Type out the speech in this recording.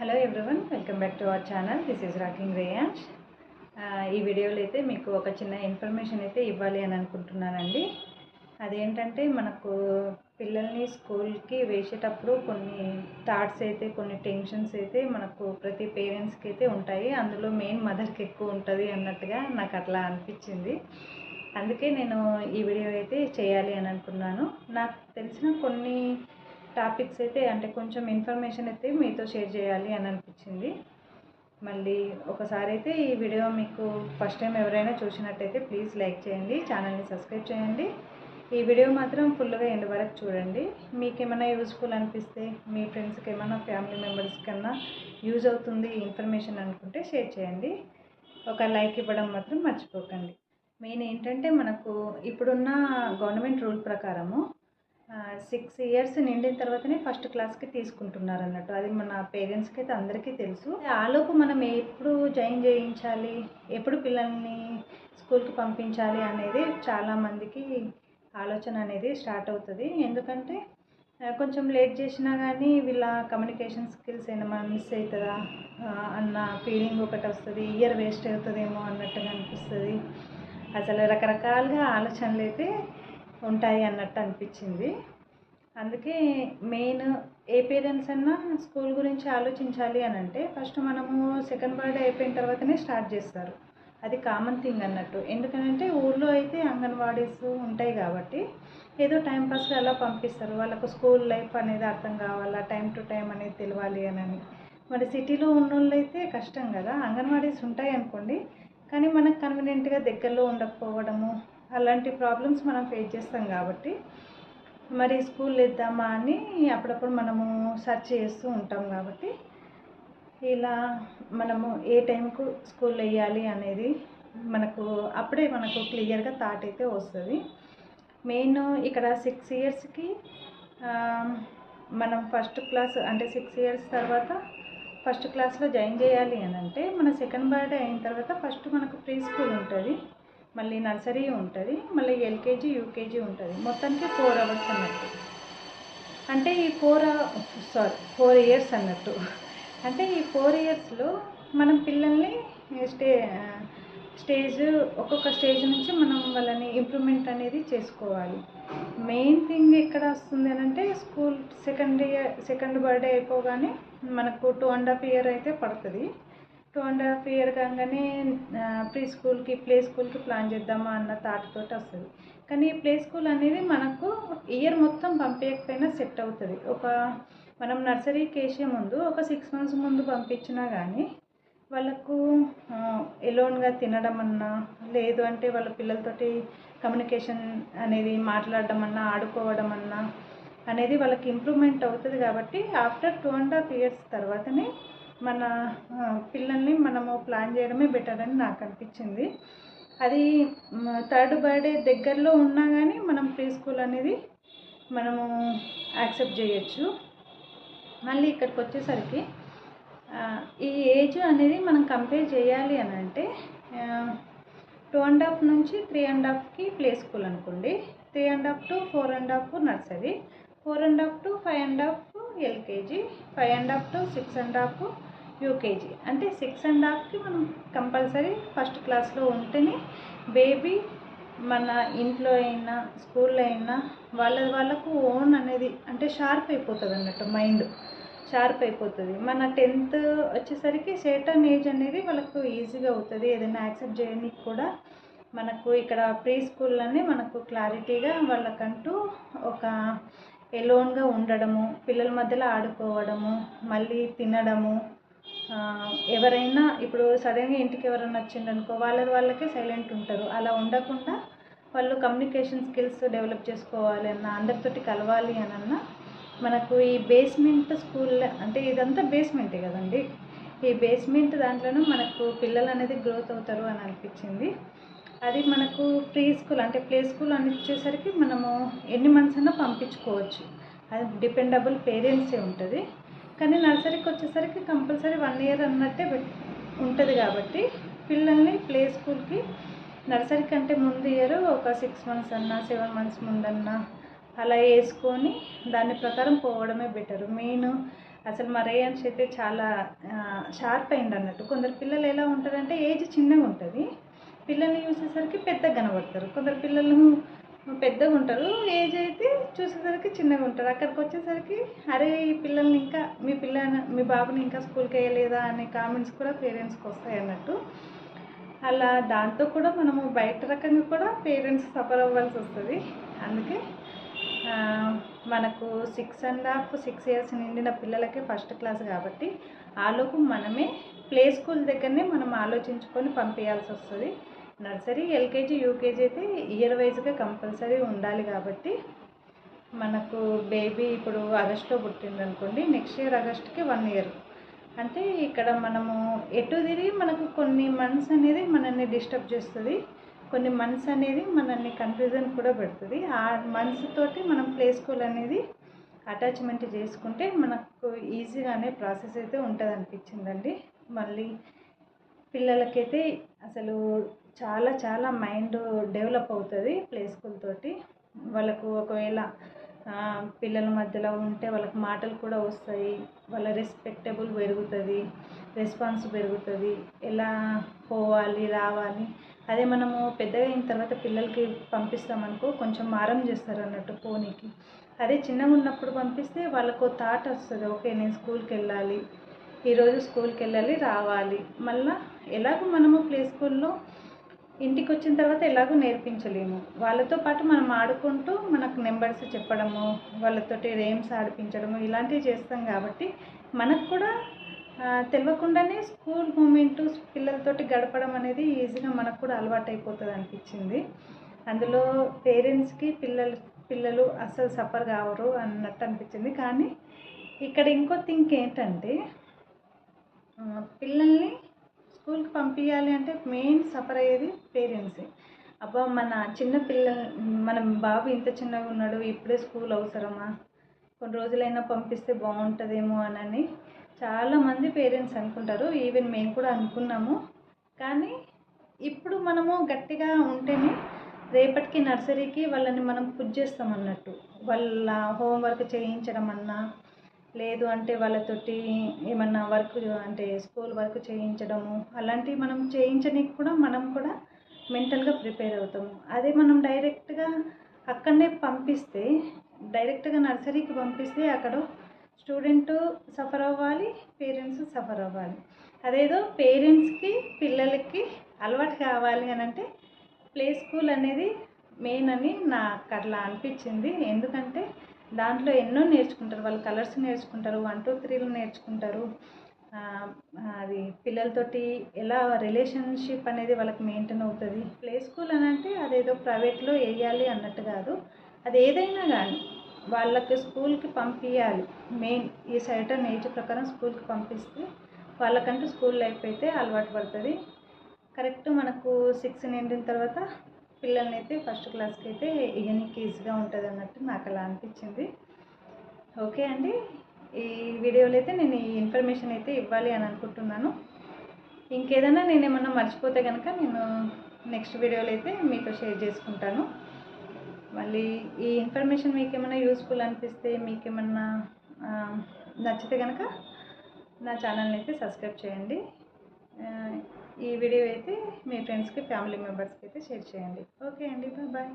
Hello everyone welcome back to our channel this is rocking Rayans ఈ వీడియోలో అయితే మీకు ఒక చిన్న ఇన్ఫర్మేషన్ అయితే ఇవ్వాలి అని అనుకుంటున్నానండి. అదేంటంటే మనకు పిల్లల్ని స్కూల్కి వేసేటప్పుడు కొన్ని థాట్స్ అయితే కొన్ని టెన్షన్స్ అయితే మనకు ప్రతి పేరెంట్స్కి అయితే ఉంటాయి. అందులో మెయిన్ మదర్కి ఎక్కువ ఉంటుంది అన్నట్టుగా నాకు అట్లా అనిపించింది. అందుకే నేను ఈ వీడియో అయితే చేయాలి అని అనుకున్నాను. నాకు తెలిసిన కొన్ని టాపిక్స్ అయితే అంటే కొంచెం ఇన్ఫర్మేషన్ అయితే మీతో షేర్ చేయాలి అని అనిపించింది. మళ్ళీ ఒకసారి అయితే ఈ వీడియో మీకు ఫస్ట్ టైం ఎవరైనా చూసినట్టయితే ప్లీజ్ లైక్ చేయండి ఛానల్ని సబ్స్క్రైబ్ చేయండి. ఈ వీడియో మాత్రం ఫుల్గా ఎండ్ వరకు చూడండి. మీకు ఏమైనా యూస్ఫుల్ అనిపిస్తే మీ ఫ్రెండ్స్కి ఏమైనా ఫ్యామిలీ మెంబర్స్ కన్నా యూజ్ అవుతుంది ఇన్ఫర్మేషన్ అనుకుంటే షేర్ చేయండి. ఒక లైక్ ఇవ్వడం మాత్రం మర్చిపోకండి. మెయిన్ ఏంటంటే మనకు ఇప్పుడున్న గవర్నమెంట్ రూల్ ప్రకారము సిక్స్ ఇయర్స్ నిండిన తర్వాతనే ఫస్ట్ క్లాస్కి తీసుకుంటున్నారు అన్నట్టు అది మన పేరెంట్స్కి అయితే అందరికీ తెలుసు. ఆలోపు మనం ఎప్పుడు జాయిన్ చేయించాలి? ఎప్పుడు పిల్లల్ని స్కూల్కి పంపించాలి అనేది చాలామందికి ఆలోచన అనేది స్టార్ట్ అవుతుంది. ఎందుకంటే కొంచెం లేట్ చేసినా కానీ వీళ్ళ కమ్యూనికేషన్ స్కిల్స్ ఏమైనా మిస్ అవుతుందా అన్న ఫీలింగ్ ఒకటి వస్తుంది. ఇయర్ వేస్ట్ అవుతుందేమో అన్నట్టుగా అనిపిస్తుంది. అసలు రకరకాలుగా ఆలోచనలు అయితే ఉంటాయి అన్నట్టు అనిపించింది. అందుకే మెయిన్ ఏ పేరెంట్స్ అన్నా స్కూల్ గురించి ఆలోచించాలి అని అంటే ఫస్ట్ మనము సెకండ్ బర్త్డే అయిపోయిన తర్వాతనే స్టార్ట్ చేస్తారు. అది కామన్ థింగ్ అన్నట్టు. ఎందుకంటే ఊళ్ళో అయితే అంగన్వాడీస్ ఉంటాయి కాబట్టి ఏదో టైం పాస్గా అలా పంపిస్తారు. వాళ్ళకు స్కూల్ లైఫ్ అనేది అర్థం కావాలా టైం టు టైం అనేది తెలియాలి అని మరి సిటీలో ఉన్న వాళ్ళు అయితే కష్టం కదా. అంగన్వాడీస్ ఉంటాయి అనుకోండి. కానీ మనకు కన్వీనియంట్గా దగ్గరలో ఉండకపోవడము అలాంటి ప్రాబ్లమ్స్ మనం ఫేస్ చేస్తాం కాబట్టి మరి స్కూల్ ఇద్దామా అని అప్పుడప్పుడు మనము సెర్చ్ చేస్తూ ఉంటాం కాబట్టి ఇలా మనము ఏ టైంకు స్కూల్ వేయాలి అనేది మనకు అప్పుడే మనకు క్లియర్గా థాట్ అయితే వస్తుంది. మెయిన్ ఇక్కడ సిక్స్ ఇయర్స్కి మనం ఫస్ట్ క్లాస్ అంటే సిక్స్ ఇయర్స్ తర్వాత ఫస్ట్ క్లాస్లో జాయిన్ చేయాలి అని అంటే మన సెకండ్ బర్త్డే అయిన తర్వాత ఫస్ట్ మనకు ప్రీ స్కూల్ ఉంటుంది. మళ్ళీ నర్సరీ ఉంటుంది మళ్ళీ ఎల్కేజీ యూకేజీ ఉంటుంది. మొత్తానికి ఫోర్ అవర్స్ అన్నట్టు. అంటే ఈ ఫోర్ సారీ ఫోర్ ఇయర్స్ అన్నట్టు. అంటే ఈ ఫోర్ ఇయర్స్లో మనం పిల్లల్ని స్టే స్టేజ్ ఒక్కొక్క స్టేజ్ నుంచి మనం వాళ్ళని ఇంప్రూవ్మెంట్ అనేది చేసుకోవాలి. మెయిన్ థింగ్ ఎక్కడ వస్తుంది అని అంటే school second year second birthday అయిపోగానే మనకు టూ అండ్ హాఫ్ ఇయర్ అయితే పడుతుంది. టూ అండ్ హాఫ్ ఇయర్ కాగానే ప్రీ స్కూల్కి ప్లే స్కూల్కి ప్లాన్ చేద్దామా అన్న థాట్తో వస్తుంది. కానీ ప్లే స్కూల్ అనేది మనకు ఇయర్ మొత్తం పంపించకపోయినా సెట్ అవుతుంది. ఒక మనం నర్సరీకి వేసే ముందు ఒక సిక్స్ మంత్స్ ముందు పంపించినా కానీ వాళ్ళకు ఎలోన్గా తినడం అన్నా లేదు అంటే వాళ్ళ పిల్లలతోటి కమ్యూనికేషన్ అనేది మాట్లాడడం అన్నా ఆడుకోవడం అన్నా అనేది వాళ్ళకి ఇంప్రూవ్మెంట్ అవుతుంది కాబట్టి after two and half years తర్వాతనే మన పిల్లల్ని మనము ప్లాన్ చేయడమే బెటర్ అని నాకు అనిపించింది. అది థర్డ్ బర్త్డే దగ్గరలో ఉన్నా కానీ మనం ప్రీ స్కూల్ అనేది మనము యాక్సెప్ట్ చేయొచ్చు. మళ్ళీ ఇక్కడికి వచ్చేసరికి ఈ ఏజ్ అనేది మనం కంపేర్ చేయాలి అని అంటే టూ అండ్ హాఫ్ నుంచి త్రీ అండ్ హాఫ్కి ప్లే స్కూల్ అనుకోండి. Three and half to four and half nursery four and half to five and half LKG five and half to six and half UKG అంటే six and హాఫ్కి మనం compulsory first క్లాస్లో ఉంటేనే baby మన ఇంట్లో అయినా స్కూల్లో అయినా వాళ్ళ వాళ్ళకు ఓన్ అనేది అంటే షార్ప్ అయిపోతుంది అన్నట్టు మైండ్ షార్ప్ అయిపోతుంది. మన టెన్త్ వచ్చేసరికి సేటన్ ఏజ్ అనేది వాళ్ళకు ఈజీగా అవుతుంది. ఏదైనా యాక్సెప్ట్ చేయడానికి కూడా మనకు ఇక్కడ ప్రీ స్కూల్లోనే మనకు క్లారిటీగా వాళ్ళకంటూ ఒక ఎలోన్గా ఉండడము పిల్లల మధ్యలో ఆడుకోవడము మళ్ళీ తినడము ఎవరైనా ఇప్పుడు సడన్గా ఇంటికి ఎవరైనా వచ్చిందనుకో వాళ్ళది వాళ్ళకే సైలెంట్ ఉంటారు. అలా ఉండకుండా వాళ్ళు కమ్యూనికేషన్ స్కిల్స్ డెవలప్ చేసుకోవాలి అన్న అందరితోటి కలవాలి అని అన్న మనకు ఈ బేస్మెంట్ స్కూల్ అంటే ఇదంతా బేస్మెంటే కదండి. ఈ బేస్మెంట్ దాంట్లోనూ మనకు పిల్లలు అనేది గ్రోత్ అవుతారు అని అనిపించింది. అది మనకు ప్రీ స్కూల్ అంటే ప్లే స్కూల్ అని ఇచ్చేసరికి మనము ఎన్ని మంత్స్ అయినా పంపించుకోవచ్చు. అది డిపెండబుల్ పేరెంట్సే ఉంటుంది. కానీ నర్సరీకి వచ్చేసరికి కంపల్సరీ వన్ ఇయర్ అన్నట్టే ఉంటుంది కాబట్టి పిల్లల్ని ప్లే స్కూల్కి నర్సరీ కంటే ముందు ఇయర్ ఒక సిక్స్ మంత్స్ అన్నా సెవెన్ మంత్స్ ముందన్నా అలా వేసుకొని దాని ప్రకారం పోవడమే బెటర్. మెయిన్ అసలు మా రేయన్స్ అయితే చాలా షార్ప్ అయింది అన్నట్టు. కొందరు పిల్లలు ఎలా ఉంటారంటే ఏజ్ చిన్నగా ఉంటుంది. పిల్లల్ని చూసేసరికి పెద్దగా కనబడతారు. కొందరు పిల్లలు పెద్దగా ఉంటారు. ఏజ్ అయితే చూసేసరికి చిన్నగా ఉంటారు. అక్కడికి వచ్చేసరికి అరే ఈ పిల్లల్ని ఇంకా మీ పిల్ల మీ బాబుని ఇంకా స్కూల్కి వేయలేదా అనే కామెంట్స్ కూడా పేరెంట్స్కి వస్తాయి అన్నట్టు. అలా దాంతో కూడా మనము బయట రకంగా కూడా పేరెంట్స్ సఫర్ అవ్వాల్సి వస్తుంది. అందుకే మనకు six and half six years నిండిన పిల్లలకే ఫస్ట్ క్లాస్ కాబట్టి ఆలోపు మనమే ప్లే స్కూల్ దగ్గరనే మనం ఆలోచించుకొని పంపించాల్సి వస్తుంది. నర్సరీ ఎల్కేజీ యూకేజీ అయితే ఇయర్ వైజ్గా కంపల్సరీ ఉండాలి కాబట్టి మనకు బేబీ ఇప్పుడు ఆగస్ట్లో పుట్టింది అనుకోండి నెక్స్ట్ ఇయర్ ఆగస్ట్కి వన్ ఇయర్. అంటే ఇక్కడ మనము ఎటు తిరిగి మనకు కొన్ని మంత్స్ అనేది మనల్ని డిస్టర్బ్ చేస్తుంది కొన్ని మంత్స్ అనేది మనల్ని కన్ఫ్యూజన్ కూడా పెడుతుంది. ఆ మంత్స్ తోటి మనం ప్లే స్కూల్ అనేది అటాచ్మెంట్ చేసుకుంటే మనకు ఈజీగానే ప్రాసెస్ అయితే ఉంటుంది అనిపించిందండి మళ్ళీ పిల్లలకైతే అసలు చాలా చాలా మైండ్ డెవలప్ అవుతుంది ప్లే స్కూల్ తోటి. వాళ్ళకు ఒకవేళ పిల్లల మధ్యలో ఉంటే వాళ్ళకి మాటలు కూడా వస్తాయి. వాళ్ళ రెస్పెక్టబుల్ పెరుగుతుంది రెస్పాన్స్ పెరుగుతుంది. ఎలా పోవాలి రావాలి. అదే మనము పెద్దగా అయిన తర్వాత పిల్లలకి పంపిస్తామనుకో కొంచెం మారం చేస్తారు అన్నట్టు పోనీకి. అదే చిన్నగా ఉన్నప్పుడు పంపిస్తే వాళ్ళకు థాట్ వస్తుంది ఓకే నేను స్కూల్కి వెళ్ళాలి. ఈరోజు స్కూల్కి వెళ్ళాలి రావాలి. మళ్ళీ ఎలాగో మనము ప్లే స్కూల్లో ఇంటికి వచ్చిన తర్వాత ఎలాగో నేర్పించలేము. వాళ్ళతో పాటు మనం ఆడుకుంటూ మనకు నెంబర్స్ చెప్పడము వాళ్ళతోటి రేమ్స్ ఆడిపించడము ఇలాంటివి చేస్తాం కాబట్టి మనకు కూడా తెలియకుండానే స్కూల్ మూమెంట్ పిల్లలతోటి గడపడం అనేది ఈజీగా మనకు కూడా అలవాటు అయిపోతుంది అనిపించింది. అందులో పేరెంట్స్కి పిల్లలు పిల్లలు అస్సలు సఫర్ కావరు అన్నట్టు అనిపించింది. కానీ ఇక్కడ ఇంకో థింక్ ఏంటంటే పిల్లల్ని స్కూల్కి పంపించాలి అంటే మెయిన్ సఫర్ అయ్యేది పేరెంట్సే. అబ్బా మన చిన్న పిల్లలు మన బాబు ఇంత చిన్నగా ఉన్నాడు ఇప్పుడే స్కూల్ అవసరమా? కొన్ని రోజులైనా పంపిస్తే బాగుంటుందేమో అని చాలామంది పేరెంట్స్ అనుకుంటారు. ఈవెన్ మేము కూడా అనుకున్నాము. కానీ ఇప్పుడు మనము గట్టిగా ఉంటేనే రేపటికి నర్సరీకి వాళ్ళని మనం పుజ్ చేస్తాం అన్నట్టు వాళ్ళ హోంవర్క్ చేయించడం అన్నా లేదు అంటే వాళ్ళతోటి ఏమన్నా వర్క్ అంటే స్కూల్ వర్క్ చేయించడము అలాంటివి మనం చేయించడానికి కూడా మనం కూడా మెంటల్గా ప్రిపేర్ అవుతాము అదే మనం డైరెక్ట్గా అక్కడనే పంపిస్తే డైరెక్ట్గా నర్సరీకి పంపిస్తే అక్కడ స్టూడెంట్ సఫర్ అవ్వాలి పేరెంట్స్ సఫర్ అవ్వాలి. అదేదో పేరెంట్స్కి పిల్లలకి అలవాటు కావాలి అని అంటే ప్లే స్కూల్ అనేది మెయిన్ అని నాకు అట్లా అనిపించింది. ఎందుకంటే దాంట్లో ఎన్నో నేర్చుకుంటారు వాళ్ళు కలర్స్ నేర్చుకుంటారు వన్ టూ త్రీలు నేర్చుకుంటారు. అది పిల్లలతోటి ఎలా రిలేషన్షిప్ అనేది వాళ్ళకి మెయింటైన్ అవుతుంది. ప్లే స్కూల్ అని అంటే అదేదో ప్రైవేట్లో వేయాలి అన్నట్టు కాదు. అది ఏదైనా కానీ వాళ్ళకి స్కూల్కి పంపించాలి మెయిన్ ఈ సైటన్ ఏజ్ ప్రకారం స్కూల్కి పంపిస్తే వాళ్ళకంటూ స్కూల్ లైఫ్ అయితే అలవాటు పడుతుంది. కరెక్ట్ మనకు సిక్స్ నిండిన తర్వాత పిల్లల్ని అయితే ఫస్ట్ క్లాస్కి అయితే ఇయనికి ఈజీగా ఉంటుంది అన్నట్టు నాకు అలా అనిపించింది. ఓకే అండి. ఈ వీడియోలో అయితే నేను ఈ ఇన్ఫర్మేషన్ అయితే ఇవ్వాలి అని అనుకుంటున్నాను. ఇంకేదైనా నేను ఏమన్నా మర్చిపోతే కనుక నేను నెక్స్ట్ వీడియోలో అయితే మీతో షేర్ చేసుకుంటాను. మళ్ళీ ఈ ఇన్ఫర్మేషన్ మీకు ఏమైనా యూస్ఫుల్ అనిపిస్తే మీకు ఏమన్నా నచ్చితే కనుక నా ఛానల్ని అయితే సబ్స్క్రైబ్ చేయండి. ఈ వీడియో అయితే మీ ఫ్రెండ్స్కి ఫ్యామిలీ మెంబర్స్కి అయితే షేర్ చేయండి. ఓకే అండి బాయ్